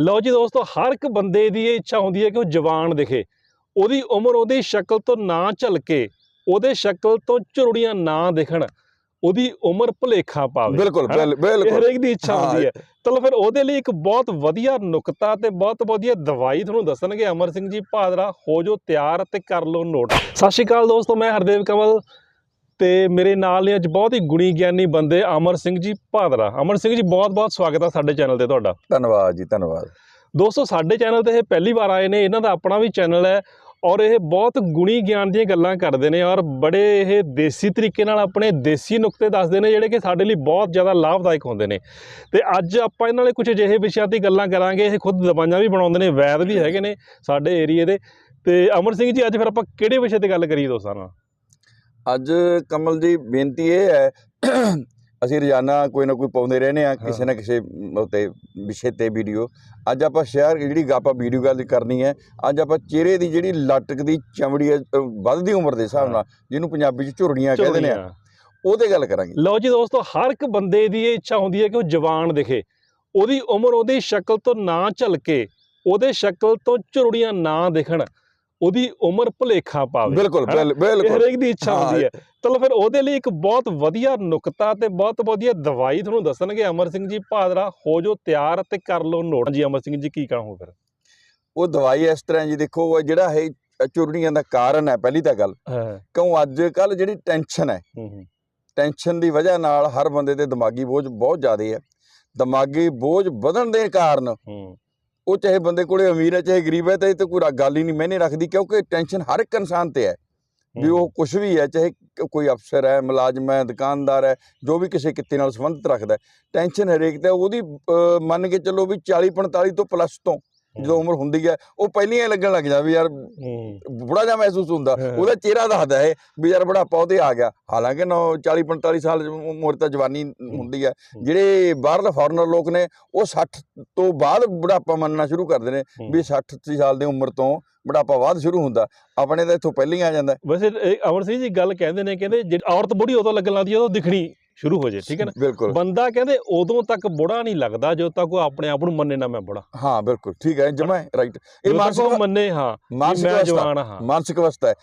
ਲਓ ਜੀ ਦੋਸਤੋ ਹਰ ਇੱਕ ਬੰਦੇ ਦੀ ਇਹ ਇੱਛਾ ਹੁੰਦੀ ਹੈ ਕਿ ਉਹ ਜਵਾਨ ਦਿਖੇ। ਉਹਦੀ ਉਮਰ ਉਹਦੀ ਸ਼ਕਲ ਤੋਂ ਨਾ ਝਲਕੇ ਉਹਦੇ ਸ਼ਕਲ ਤੋਂ ਝੁਰੜੀਆਂ ਨਾ ਦਿਖਣ ਉਹਦੀ ਉਮਰ ਭੁਲੇਖਾ ਪਾਵੇ। ਬਿਲਕੁਲ ਬਿਲਕੁਲ। ਹਰੇਕ ਦੀ ਇੱਛਾ। ਹੁੰਦੀ ਹੈ। ਚਲੋ ਫਿਰ ਉਹਦੇ ਲਈ ਇੱਕ ਬਹੁਤ ਵਧੀਆ ਨੁਕਤਾ ਤੇ ਬਹੁਤ ਵਧੀਆ ਦਵਾਈ ਤੁਹਾਨੂੰ ਦੱਸਣਗੇ। ਅਮਰ ਸਿੰਘ ਜੀ ਭਾਦਰਾ ਹੋ ਜੋ ਤਿਆਰ ਤੇ ਕਰ ਲਓ ਨੋਟ। ਸਤਿ ਸ਼੍ਰੀ ਅਕਾਲ ਦੋਸਤੋ ਮੈਂ ਹਰਦੇਵ ਕਮਲ ਤੇ ਮੇਰੇ ਨਾਲ ਨੇ ਅੱਜ ਬਹੁਤ ਹੀ ਗੁਣੀ ਗਿਆਨੀ ਬੰਦੇ ਅਮਰ ਸਿੰਘ ਜੀ ਭਾਦਰਾ। ਅਮਰ ਸਿੰਘ ਜੀ ਬਹੁਤ ਬਹੁਤ ਸਵਾਗਤ ਹੈ ਸਾਡੇ ਚੈਨਲ ਤੇ ਤੁਹਾਡਾ। ਧੰਨਵਾਦ ਜੀ ਧੰਨਵਾਦ। ਦੋਸਤੋ ਸਾਡੇ ਚੈਨਲ ਤੇ ਇਹ ਪਹਿਲੀ ਵਾਰ ਆਏ ਨੇ ਇਹਨਾਂ ਦਾ ਆਪਣਾ ਵੀ ਚੈਨਲ ਹੈ ਔਰ ਇਹ ਬਹੁਤ ਗੁਣੀ ਗਿਆਨ ਦੀਆਂ ਗੱਲਾਂ ਕਰਦੇ ਨੇ ਔਰ ਬੜੇ ਇਹ ਦੇਸੀ ਤਰੀਕੇ ਨਾਲ ਆਪਣੇ ਦੇਸੀ ਨੁਕਤੇ ਦੱਸਦੇ ਨੇ ਜਿਹੜੇ ਕਿ ਸਾਡੇ ਲਈ ਬਹੁਤ ਜ਼ਿਆਦਾ ਲਾਭਦਾਇਕ ਹੁੰਦੇ ਨੇ। ਤੇ ਅੱਜ ਆਪਾਂ ਇਹਨਾਂ ਨਾਲ ਕੁਝ ਅਜਿਹੇ ਵਿਸ਼ਿਆਂ ਤੇ ਗੱਲਾਂ ਕਰਾਂਗੇ ਇਹ ਖੁਦ ਦਵਾਈਆਂ ਵੀ ਬਣਾਉਂਦੇ ਨੇ ਵੈਦ ਵੀ ਹੈਗੇ ਨੇ ਸਾਡੇ ਏਰੀਏ ਦੇ। ਤੇ ਅਮਰ ਸਿੰਘ ਜੀ ਅੱਜ ਫਿਰ ਆਪਾਂ ਕਿਹੜੇ ਵਿਸ਼ੇ ਤੇ ਗੱਲ ਕਰੀਏ ਦੋਸਤਾਂ ਨਾਲ? ਅੱਜ ਕਮਲ ਜੀ ਬੇਨਤੀ ਇਹ ਹੈ ਅਸੀਂ ਰੋਜ਼ਾਨਾ ਕੋਈ ਨਾ ਕੋਈ ਪਾਉਂਦੇ ਰਹਿੰਦੇ ਆ ਕਿਸੇ ਨਾ ਕਿਸੇ ਉਤੇ ਵਿਸ਼ੇ ਤੇ ਵੀਡੀਓ ਅੱਜ ਆਪਾਂ ਸ਼ੇਅਰ ਜਿਹੜੀ ਆਪਾਂ ਵੀਡੀਓ ਗੱਲ ਕਰਨੀ ਹੈ ਅੱਜ ਆਪਾਂ ਚਿਹਰੇ ਦੀ ਜਿਹੜੀ ਲਟਕ ਦੀ ਚਮੜੀ ਵੱਧਦੀ ਉਮਰ ਦੇ ਹਿਸਾਬ ਨਾਲ ਜਿਹਨੂੰ ਪੰਜਾਬੀ ਚ ਝੁਰੜੀਆਂ ਕਹਿੰਦੇ ਨੇ। ਉਹਦੇ ਗੱਲ ਕਰਾਂਗੇ। ਲਓ ਜੀ ਦੋਸਤੋ ਹਰ ਇੱਕ ਬੰਦੇ ਦੀ ਇਹ ਇੱਛਾ ਹੁੰਦੀ ਹੈ ਕਿ ਉਹ ਜਵਾਨ ਦਿਖੇ। ਉਹਦੀ ਉਮਰ ਉਹਦੀ ਸ਼ਕਲ ਤੋਂ ਨਾ ਝਲਕੇ ਉਹਦੇ ਸ਼ਕਲ ਤੋਂ ਝੁਰੜੀਆਂ ਨਾ ਦਿਖਣ। ਉਹਦੀ ਉਮਰ ਭੁਲੇਖਾ ਪਾਵੇ ਬਿਲਕੁਲ ਬਿਲਕੁਲ। ਹਰੇਕ ਦੀ ਇੱਛਾ ਹਾਂ। ਹੁੰਦੀ ਹੈ। ਚਲੋ ਫਿਰ ਉਹਦੇ ਲਈ ਇੱਕ ਬਹੁਤ ਵਧੀਆ ਨੁਕਤਾ ਤੇ ਬਹੁਤ ਵਧੀਆ ਦਵਾਈ ਤੁਹਾਨੂੰ ਦੱਸਣਗੇ ਅਮਰ ਸਿੰਘ ਜੀ ਭਾਦਰਾ ਹੋ ਜੋ ਤਿਆਰ ਤੇ ਕਰ ਲਓ ਨੋਟ। ਜੀ ਅਮਰ ਸਿੰਘ ਜੀ ਕੀ ਕਹਾਂ ਫਿਰ? ਉਹ ਦਵਾਈ ਇਸ ਤਰ੍ਹਾਂ ਜੀ ਦੇਖੋ ਉਹ ਜਿਹੜਾ ਇਹ ਝੁਰੜੀਆਂ ਦਾ ਕਾਰਨ ਹੈ ਪਹਿਲੀ ਤਾਂ ਗੱਲ। ਹਾਂ। ਕਿਉਂ ਅੱਜ ਕੱਲ ਜਿਹੜੀ ਟੈਨਸ਼ਨ ਹੈ ਹੂੰ ਹੂੰ। ਟੈਨਸ਼ਨ ਦੀ ਵਜ੍ਹਾ ਨਾਲ ਹਰ ਬੰਦੇ ਤੇ ਦਿਮਾਗੀ ਬੋਝ ਬਹੁਤ ਜ਼ਿਆਦਾ ਹੈ। ਦਿਮਾਗੀ ਬੋਝ ਵਧਣ ਦੇ ਕਾਰਨ ਹੂੰ। ਉਹ ਚਾਹੇ ਬੰਦੇ ਕੋਲੇ ਅਮੀਰ ਹੈ ਚਾਹੇ ਗਰੀਬ ਹੈ ਤੇ ਇਹ ਤੇ ਕੋਈ ਗੱਲ ਹੀ ਨਹੀਂ ਮੈਨੇ ਰੱਖਦੀ ਕਿਉਂਕਿ ਟੈਨਸ਼ਨ ਹਰ ਇੱਕ ਇਨਸਾਨ ਤੇ ਹੈ। ਵੀ ਉਹ ਕੁਝ ਵੀ ਹੈ ਚਾਹੇ ਕੋਈ ਅਫਸਰ ਹੈ ਮੁਲਾਜ਼ਮ ਹੈ ਦੁਕਾਨਦਾਰ ਹੈ ਜੋ ਵੀ ਕਿਸੇ ਕਿੱਤੇ ਨਾਲ ਸੰਬੰਧਿਤ ਰੱਖਦਾ ਟੈਨਸ਼ਨ ਹਰੇਕ ਤੇ। ਉਹਦੀ ਮੰਨ ਕੇ ਚੱਲੋ ਵੀ 40 45 ਤੋਂ ਪਲੱਸ ਤੋਂ। ਜਦੋਂ ਉਮਰ ਹੁੰਦੀ ਹੈ ਉਹ ਪਹਿਲੀਆਂ ਹੀ ਲੱਗਣ ਲੱਗ ਜਾ ਵੀ ਯਾਰ ਬੁੜਾ ਜਿਹਾ ਮਹਿਸੂਸ ਹੁੰਦਾ। ਉਹਦਾ ਚਿਹਰਾ ਦੱਸਦਾ ਹੈ ਵੀ ਯਾਰ ਬੁਢਾਪਾ ਉਹਦੇ ਆ ਗਿਆ। ਹਾਲਾਂਕਿ ਨੌ 40 45 ਸਾਲ ਉਮਰ ਤਾਂ ਜਵਾਨੀ ਹੁੰਦੀ ਹੈ। ਜਿਹੜੇ ਬਾਹਰਲੇ ਫੋਰਨਰ ਲੋਕ ਨੇ ਉਹ 60 ਤੋਂ ਬਾਅਦ ਬੁਢਾਪਾ ਮੰਨਣਾ ਸ਼ੁਰੂ ਕਰਦੇ ਨੇ। ਵੀ 60 ਅੱਸੀ ਸਾਲ ਦੀ ਉਮਰ ਤੋਂ ਬੁਢਾਪਾ ਬਾਅਦ ਸ਼ੁਰੂ ਹੁੰਦਾ। ਆਪਣੇ ਤਾਂ ਇੱਥੋਂ ਪਹਿਲਾਂ ਹੀ ਆ ਜਾਂਦਾ। ਵੈਸੇ ਇਹ ਅਮਰ ਸਿੰਘ ਜੀ ਗੱਲ ਕਹਿੰਦੇ ਨੇ ਕਹਿੰਦੇ ਜੇ ਔਰਤ ਬੁੜੀ ਉਦੋਂ ਲੱਗਣ ਲੱਗਦੀ ਜਦੋਂ ਦਿਖਣੀ। ਸ਼ੁਰੂ ਹੋ ਜੇ ਠੀਕ ਹੈ ਨਾ? ਬੰਦਾ ਕਹਿੰਦੇ ਉਦੋਂ ਤੱਕ ਬੁੜਾ ਨਹੀਂ ਲੱਗਦਾ ਜਦੋਂ ਤੱਕ ਉਹ ਆਪਣੇ ਆਪ ਨੂੰ ਮੰਨੇ ਨਾ ਮੈਂ ਬੁੜਾ। ਹਾਂ ਬਿਲਕੁਲ ਠੀਕ ਹੈ ਜਮਾ ਰਾਈਟ ਇਹ ਮਾਨਸਿਕ ਮੰਨੇ ਹਾਂ ਮੈਂ ਅਵਸਥਾ ਜਵਾਨ ਹਾਂ। ਮਾਨਸਿਕ ਅਵਸਥਾ ਹੈ।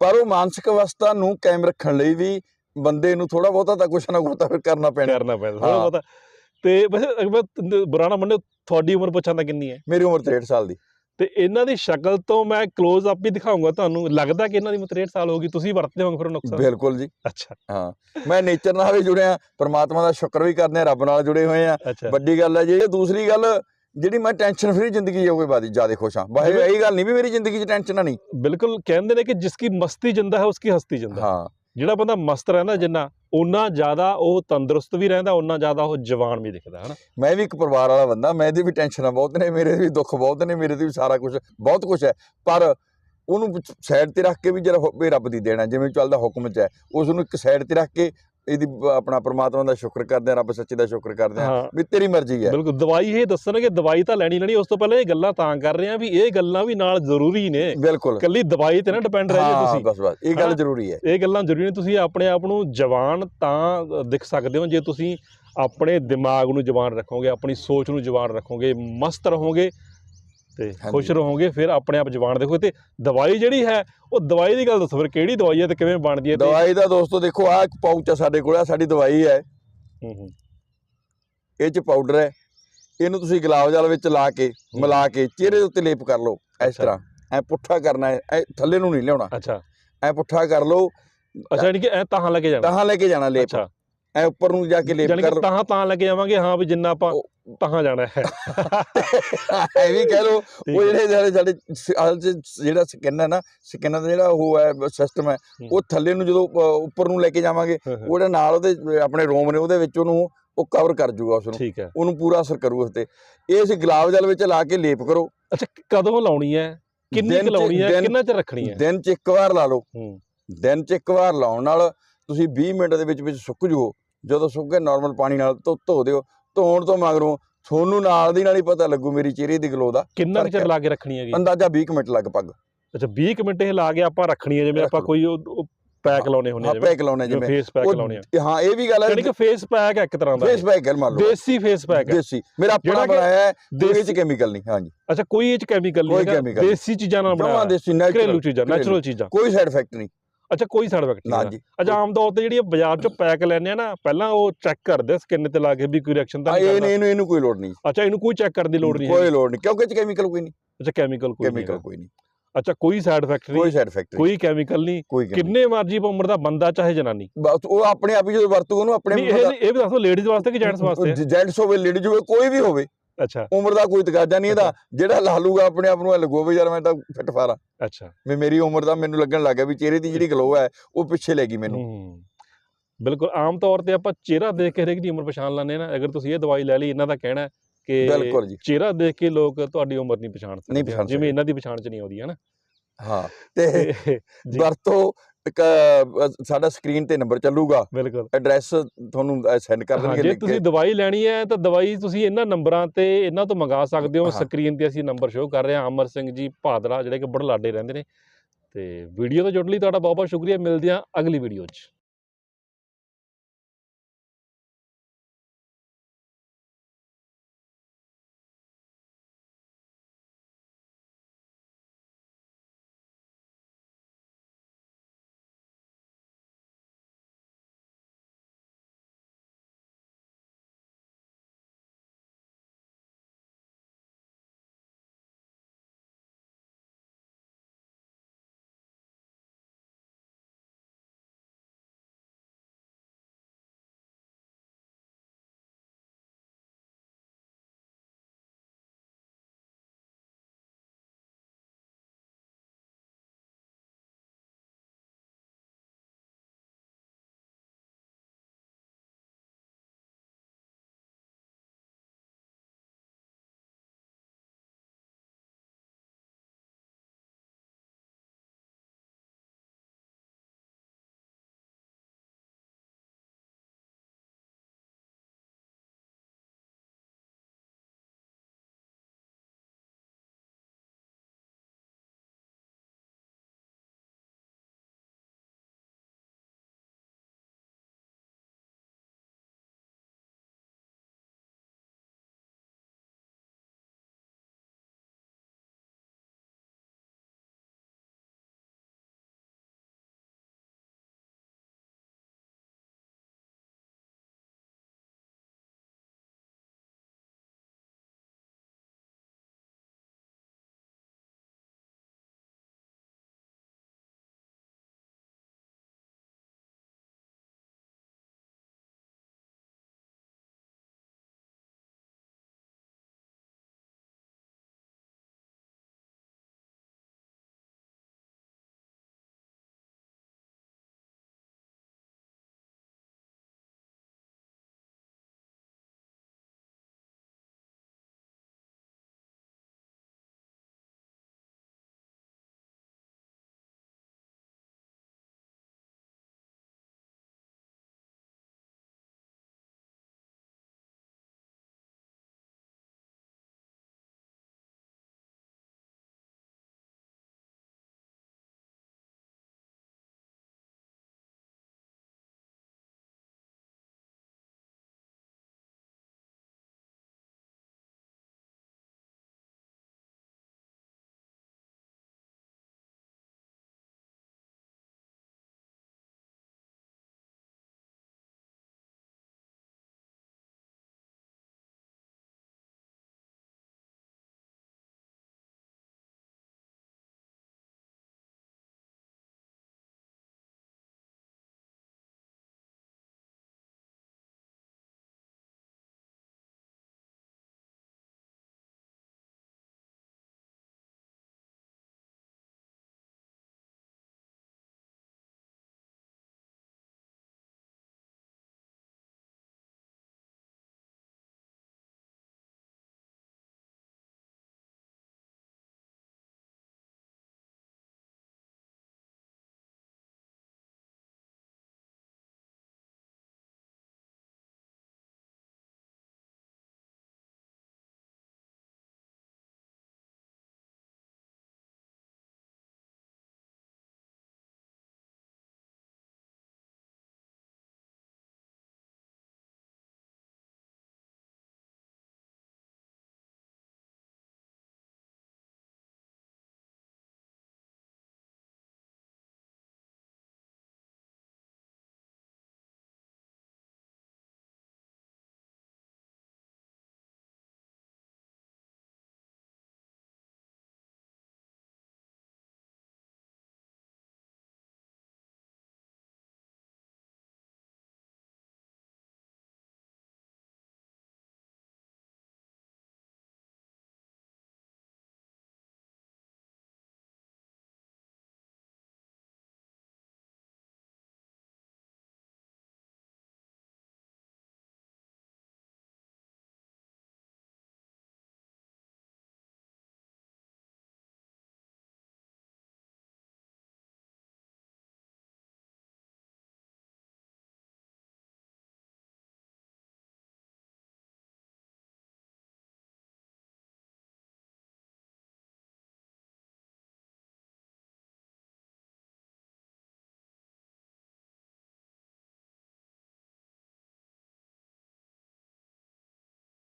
ਪਰ ਉਹ ਮਾਨਸਿਕ ਅਵਸਥਾ ਨੂੰ ਕਾਇਮ ਰੱਖਣ ਲਈ ਵੀ ਬੰਦੇ ਨੂੰ ਥੋੜਾ ਬਹੁਤਾ ਤਾਂ ਕੁਛ ਨਾ ਕੁਛ ਤਾਂ ਫਿਰ ਕਰਨਾ ਪੈਣਾ। ਕਰਨਾ ਪੈਂਦਾ ਥੋੜਾ। ਬਹੁਤਾ। ਤੇ ਵੈਸੇ ਅਗਰ ਮੈਂ ਤ- ਬੁਰਾ ਨਾ ਮੰਨਿਓ ਤੁਹਾਡੀ ਉਮਰ ਪੁੱਛਾਂ ਤਾਂ ਕਿੰਨੀ ਹੈ? ਮੇਰੀ ਉਮਰ 63 ਸਾਲ ਦੀ। ਤੇ ਇਹਨਾਂ ਦੀ ਸ਼ਕਲ ਤੋਂ ਮੈਂ ক্লোਜ਼ ਅਪ ਵੀ ਦਿਖਾਉਂਗਾ ਤੁਹਾਨੂੰ। ਲੱਗਦਾ ਕਿ ਇਹਨਾਂ ਦੀ ਮਤਲਬ ਸਾਲ ਹੋ ਗਈ ਤੁਸੀਂ ਵਰਤਦੇ ਹੋਗੇ ਫਿਰ ਨੁਕਸਾਨ? ਬਿਲਕੁਲ ਜੀ। ਅੱਛਾ। ਹਾਂ ਮੈਂ ਨੇਚਰ ਨਾਲ ਵੀ ਜੁੜਿਆ ਪ੍ਰਮਾਤਮਾ ਦਾ ਸ਼ੁਕਰ ਵੀ ਕਰਦੇ ਆ ਰੱਬ ਨਾਲ ਜੁੜੇ ਹੋਏ ਆ ਵੱਡੀ ਗੱਲ ਹੈ ਜੀ ਦੂਸਰੀ ਗੱਲ ਜਿਹੜੀ ਮੈਂ ਟੈਨਸ਼ਨ ਫਰੀ ਜ਼ਿੰਦਗੀ ਜਿਉਗੇ ਬਾਦੀ ਜ਼ਿਆਦਾ ਖੁਸ਼ ਹਾਂ। ਬਾਹਰ ਇਹ ਗੱਲ ਨਹੀਂ ਵੀ ਮੇਰੀ ਜ਼ਿੰਦਗੀ 'ਚ ਟੈਨਸ਼ਨ ਨਹੀਂ। ਬਿਲਕੁਲ ਕਹਿੰਦੇ ਨੇ ਕਿ ਜਿਸ ਕੀ ਮਸਤੀ ਜਿੰਦਾ ਹੈ ਉਸ ਕੀ ਹਸਤੀ ਜਿੰਦਾ ਹਾਂ। ਜਿਹੜਾ ਬੰਦਾ ਮਸਤ ਰਹਿੰਦਾ ਜਿੰਨਾ ਉਨਾ ਜ਼ਿਆਦਾ ਉਹ ਤੰਦਰੁਸਤ ਵੀ ਰਹਿੰਦਾ ਉਨਾ ਜ਼ਿਆਦਾ ਉਹ ਜਵਾਨ ਵੀ ਦਿਖਦਾ ਹੈ ਨਾ ਮੈਂ ਵੀ ਇੱਕ ਪਰਿਵਾਰ ਵਾਲਾ ਬੰਦਾ, ਮੈਂ ਦੀ ਵੀ ਟੈਨਸ਼ਨਾਂ ਬਹੁਤ ਨੇ, ਮੇਰੇ ਵੀ ਦੁੱਖ ਬਹੁਤ ਨੇ, ਮੇਰੇ ਤੇ ਵੀ ਸਾਰਾ ਕੁਝ ਬਹੁਤ ਕੁਝ ਹੈ। ਪਰ ਉਹਨੂੰ ਸਾਈਡ ਤੇ ਰੱਖ ਕੇ ਵੀ ਜਰਾ ਰੱਬ ਦੀ ਦੇਣਾ ਜਿਵੇਂ ਚੱਲਦਾ ਹੁਕਮ 'ਚ ਹੈ ਉਸ ਨੂੰ ਇੱਕ ਸਾਈਡ ਤੇ ਰੱਖ ਕੇ ਇਹਦੀ ਆਪਣਾ ਪ੍ਰਮਾਤਮਾ ਦਾ ਸ਼ੁਕਰ ਕਰਦੇ ਆ ਰੱਬ ਸੱਚੇ ਦਾ ਸ਼ੁਕਰ ਕਰਦੇ ਆ ਵੀ ਤੇਰੀ ਮਰਜ਼ੀ ਹੈ। ਬਿਲਕੁਲ ਦਵਾਈ ਇਹ ਦੱਸਣਗੇ ਦਵਾਈ ਤਾਂ ਲੈਣੀ ਲੈਣੀ ਉਸ ਤੋਂ ਪਹਿਲਾਂ ਇਹ ਗੱਲਾਂ ਤਾਂ ਕਰ ਰਹੇ ਆ ਵੀ ਇਹ ਗੱਲਾਂ ਵੀ ਨਾਲ ਜ਼ਰੂਰੀ ਨੇ। ਬਿਲਕੁਲ। ਕੱਲੀ ਦਵਾਈ ਤੇ ਨਾ ਡਿਪੈਂਡ ਰਹਿ ਹਾਂ ਤੁਸੀਂ। ਬਸ ਬਸ ਇਹ ਗੱਲ। ਜ਼ਰੂਰੀ ਹੈ। ਇਹ ਗੱਲਾਂ ਜ਼ਰੂਰੀ ਨੇ ਤੁਸੀਂ ਆਪਣੇ ਆਪ ਨੂੰ ਜਵਾਨ ਤਾਂ ਦਿਖ ਸਕਦੇ ਹੋ। ਜੇ ਤੁਸੀਂ ਆਪਣੇ ਦਿਮਾਗ ਨੂੰ ਜਵਾਨ ਰੱਖੋਗੇ ਆਪਣੀ ਸੋਚ ਨੂੰ ਜਵਾਨ ਰੱਖੋਗੇ ਮਸਤ ਰਹੋਗੇ ਤੇ ਖੁਸ਼। ਰਹੋਗੇ, ਫਿਰ ਆਪਣੇ ਆਪ ਜਵਾਨ ਦੇਖੋ ਤੇ ਦਵਾਈ ਜਿਹੜੀ ਹੈ ਉਹ ਦਵਾਈ ਦੀ ਗੱਲ ਦੱਸੋ ਫਿਰ ਕਿਹੜੀ ਦਵਾਈ ਹੈ ਤੇ ਕਿਵੇਂ ਬਣਦੀ ਹੈ ਦਵਾਈ ਦਾ ਦੋਸਤੋ ਦੇਖੋ ਆ ਇੱਕ ਪਾਊਚ ਆ ਸਾਡੇ ਕੋਲ ਆ ਸਾਡੀ ਦਵਾਈ ਹੈ। ਹੂੰ, ਹੂੰ, ਇਹ ਚ ਪਾਊਡਰ ਹੈ। ਇਹਨੂੰ ਤੁਸੀਂ ਗੁਲਾਬ ਜਲ ਵਿੱਚ ਲਾ ਕੇ ਮਿਲਾ ਕੇ ਚਿਹਰੇ ਦੇ ਉੱਤੇ ਲੇਪ ਕਰ ਲਓ ਇਸ। ਤਰ੍ਹਾਂ। ਐ ਪੁੱਠਾ ਕਰਨਾ ਐ ਥੱਲੇ ਨੂੰ ਨਹੀਂ ਲਿਆਉਣਾ। ਅੱਛਾ। ਐ ਪੁੱਠਾ ਕਰ ਲਓ। ਅੱਛਾ ਯਾਨੀ ਕਿ ਐ ਤਾਂ ਲੈ ਕੇ ਜਾਣਾ। ਤਾਹਾਂ ਲੈ ਕੇ ਜਾਣਾ ਲੇਪ। ਅੱਛਾ। ਐ ਉੱਪਰ ਨੂੰ ਜਾ ਕੇ ਲੇਪ ਯਾਨੀ ਕਰ ਕਿ ਤਾਂ ਤਾਂ ਲੈ ਕੇ ਜਾਵਾਂਗੇ ਹਾਂ ਵੀ ਜਿੰਨਾ ਆਪਾਂ ਉਹ- ਤਾਂ ਜਾਣਾ ਹੈ। ਐ ਵੀ ਕਹਿ ਠੀਕ ਉਹ। ਜਿਹੜੇ ਜਿਹੜੇ ਸਾਡੇ ਚ ਜਿਹੜਾ ਸਕਿਨ ਹੈ ਨਾ ਸਕਿਨ ਦਾ ਜਿਹੜਾ ਉਹ ਹੈ ਸਿਸਟਮ ਹੈ। ਉਹ ਥੱਲੇ ਨੂੰ ਜਦੋਂ ਉੱਪਰ ਨੂੰ ਲੈ ਕੇ ਜਾਵਾਂਗੇ ਉਹਦੇ ਨਾਲ ਉਹਦੇ ਆਪਣੇ ਰੋਮ ਨੇ ਉਹਦੇ ਵਿੱਚ ਉਹਨੂੰ ਉਹ ਕਵਰ ਕਰ ਜੂਗਾ ਉਸ ਨੂੰ ਉਹਨੂੰ ਪੂਰਾ ਅਸਰ ਕਰੂ ਉਸ ਤੇ ਇਹ ਅਸੀਂ ਗੁਲਾਬ ਜਲ ਵਿੱਚ ਲਾ ਕੇ ਲੇਪ ਕਰੋ। ਅੱਛਾ ਕਦੋਂ ਲਾਉਣੀ ਹੈ? ਕਿੰਨੀ ਕੁ ਚ- ਲਾਉਣੀ ਹੈ? ਕਿੰਨਾ ਚਿਰ ਰੱਖਣੀ ਹੈ? ਦਿਨ ਚ ਇੱਕ ਵਾਰ ਲਾ ਲਓ। ਦਿਨ ਚ ਇੱਕ ਵਾਰ ਲਾਉਣ ਨਾਲ ਤੁਸੀਂ 20 ਮਿੰਟ ਦੇ ਵਿੱਚ ਵਿੱਚ ਸੁੱਕ ਜੂਓ ਜਦੋਂ ਸੁੱਕ ਗਏ ਨਾਰਮਲ ਪਾਣੀ ਨਾਲ ਧੋ ਧੋ ਦਿਓ। ਧੋਣ ਤੋਂ ਮਗਰੋਂ ਤੁਹਾਨੂੰ ਨਾਲ ਦੀ ਨਾਲ ਹੀ ਪਤਾ ਲੱਗੂ ਮੇਰੀ ਚਿਹਰੇ ਦੀ ਗਲੋ ਦਾ ਕਿੰਨਾ ਚਿਰ। ਲਾ ਕੇ ਰੱਖਣੀ ਹੈਗੀ? ਅੰਦਾਜ਼ਾ 20 ਕੁ ਮਿੰਟ ਲਗਭਗ। ਅੱਛਾ 20 ਕੁ ਮਿੰਟ ਇਹ ਲਾ ਕੇ ਆਪਾਂ ਰੱਖਣੀ ਹੈ ਜਿਵੇਂ ਆਪਾਂ। ਕੋਈ ਪੈਕ ਲਾਉਣੇ ਹੁੰਦੇ ਆ ਪੈਕ ਲਾਉਣੇ ਜਿਵੇਂ। ਜਿਵੇਂ ਫੇਸ ਪੈਕ ਲਾਉਣੇ ਹਾਂ ਇਹ ਵੀ ਗੱਲ ਯਾਨੀ ਹੈ ਕਿ ਫੇਸ ਪੈਕ ਇੱਕ ਤਰ੍ਹਾਂ ਦਾ ਫੇਸ ਪੈਕ ਹੈ ਮੰਨ ਲਓ। ਦੇਸੀ ਫੇਸ ਪੈਕ ਹੈ। ਦੇਸੀ। ਮੇਰਾ ਆਪਣਾ ਬਣਾਇਆ ਹੈ ਦੇਸੀ ਚ ਕੈਮੀਕਲ ਨਹੀਂ ਹਾਂਜੀ। ਅੱਛਾ ਕੋਈ ਇਹ ਚ ਕੈਮੀਕਲ ਨਹੀਂ ਹੈਗਾ। ਦੇਸੀ ਚੀਜ਼ਾਂ ਨਾਲ ਬਣਾਇਆ। ਦੇਸੀ ਘਰੇਲੂ ਨੈਚੁਰਲ ਚੀਜ਼ਾਂ। ਨੈਚੁਰਲ ਚੀਜ਼ਾਂ। ਕੋਈ ਸਾਈਡ ਇਫੈਕਟ ਨਹੀਂ। ਅੱਛਾ ਕੋਈ ਸਾਈਡ ਇਫੈਕਟ ਨਹੀਂ ਨਾ। ਜੀ ਅੱਛਾ ਆਮ ਤੌਰ ਤੇ ਜਿਹੜੀਆਂ ਬਾਜ਼ਾਰ ਚੋਂ ਪੈਕ ਲੈਣੇ ਆ ਨਾ ਪਹਿਲਾਂ ਉਹ ਚੈੱਕ ਕਰਦੇ ਸਕਿਨ ਤੇ ਲਾ ਕੇ ਵੀ ਕੋਈ ਰਿਐਕਸ਼ਨ ਤਾਂ ਨਹੀਂ ਇਹ ਕਰਦਾ। ਇਹਨੂੰ ਇਹਨੂੰ ਕੋਈ ਲੋੜ ਨਹੀਂ। ਅੱਛਾ ਇਹਨੂੰ ਕੋਈ ਚੈੱਕ ਕਰਨ ਦੀ ਲੋੜ ਨਹੀਂ ਕੋਈ ਲੋੜ ਨਹੀਂ। ਕਿਉਂਕਿ ਇਹ ਚ ਕੈਮੀਕਲ ਕੋਈ ਨਹੀਂ। ਅੱਛਾ ਕੈਮੀਕਲ ਕੋਈ ਨਹੀਂ ਕੈਮੀਕਲ। ਕੋਈ ਨਹੀਂ। ਅੱਛਾ ਕੋਈ ਸਾਈਡ ਇਫੈਕਟ ਕੋਈ ਨਹੀਂ ਸਾਈਡ ਇਫੈਕਟ ਕੋਈ ਕੈਮੀਕਲ ਨਹੀਂ। ਕੋਈ ਕਿੰਨੇ ਮਰਜ਼ੀ ਉਮਰ ਦਾ ਬੰਦਾ ਚਾਹੇ ਜਨਾਨੀ। ਬਸ ਉਹ ਆਪਣੇ ਆਪ ਹੀ ਜਦੋਂ ਵਰਤੂ ਉਹਨੂੰ ਆਪਣੇ ਇਹ ਇਹ ਵੀ ਦੱਸੋ ਲੇਡੀਜ਼ ਵਾਸਤੇ ਕਿ ਜੈਂਟਸ ਵਾਸਤੇ? ਜੈਂਟਸ ਹੋਵੇ ਲੇਡੀਜ਼ ਹੋਵੇ ਕੋਈ ਵੀ ਹੋਵੇ। ਅੱਛਾ। ਉਮਰ ਦਾ ਕੋਈ ਤਕਾਜ਼ਾ ਨਹੀਂ ਇਹਦਾ। ਜਿਹੜਾ ਲਾ ਲੂਗਾ ਆਪਣੇ ਆਪ ਨੂੰ ਇਹ ਲੱਗੋ ਵੀ ਯਾਰ ਮੈਂ ਤਾਂ ਫਿੱਟ ਫਾਰਾ ਅੱਛਾ। ਵੀ ਮੇਰੀ ਉਮਰ ਦਾ ਮੈਨੂੰ ਲੱਗਣ ਲੱਗ ਵੀ ਚਿਹਰੇ ਦੀ ਜਿਹੜੀ ਗਲੋ ਹੈ ਉਹ ਪਿੱਛੇ ਲੈ ਗਈ ਮੈਨੂੰ। ਬਿਲਕੁਲ ਆਮ ਤੌਰ ਤੇ ਆਪਾਂ ਚਿਹਰਾ ਦੇਖ ਕੇ ਹਰੇਕ ਦੀ ਉਮਰ ਪਛਾਣ ਲੈਂਦੇ ਨਾ। ਅਗਰ ਤੁਸੀਂ ਇਹ ਦਵਾਈ ਲੈ ਲਈ ਇਹਨਾਂ ਦਾ ਕਹਿਣਾ ਕਿ ਚਿਹਰਾ ਦੇਖ ਕੇ ਲੋਕ ਤੁਹਾਡੀ ਉਮਰ ਨਹੀਂ ਪਛਾਣ ਸਕਦੇ। ਜਿਵੇਂ। ਇਹਨਾਂ ਦੀ ਪਛਾਣ ਚ ਨਹੀਂ ਆਉਂਦੀ ਹੈ ਨਾ? ਹਾਂ ਤੇ। ਵਰਤੋ ਇੱਕ, ਸਾਡਾ ਸਕਰੀਨ ਤੇ ਨੰਬਰ ਚੱਲੂਗਾ। ਬਿਲਕੁਲ। ਐਡਰੈਸ ਤੁਹਾਨੂੰ ਸੈਂਡ ਕਰ ਦੇਣਗੇ ਜੇ ਤੁਸੀਂ ਦਵਾਈ ਲੈਣੀ ਹੈ ਤਾਂ ਦਵਾਈ ਤੁਸੀਂ ਇਹਨਾਂ ਨੰਬਰਾਂ ਤੇ ਇਹਨਾਂ ਤੋਂ ਮੰਗਾ ਸਕਦੇ ਹੋ। ਹਾਂ। ਸਕਰੀਨ ਤੇ ਅਸੀਂ ਨੰਬਰ ਸ਼ੋਅ ਕਰ ਰਹੇ ਹਾਂ। ਅਮਰ ਸਿੰਘ ਜੀ ਭਾਦਰਾ ਜਿਹੜੇ ਕਿ ਬੜਲਾਡੇ ਰਹਿੰਦੇ ਨੇ। ਤੇ ਵੀਡੀਓ ਤੋਂ ਜੁੜਨ ਲਈ ਤੁਹਾਡਾ ਬਹੁਤ ਬਹੁਤ ਸ਼ੁਕਰੀਆ। ਮਿਲਦੇ ਹਾਂ ਅਗਲੀ ਵੀਡੀਓ 'ਚ।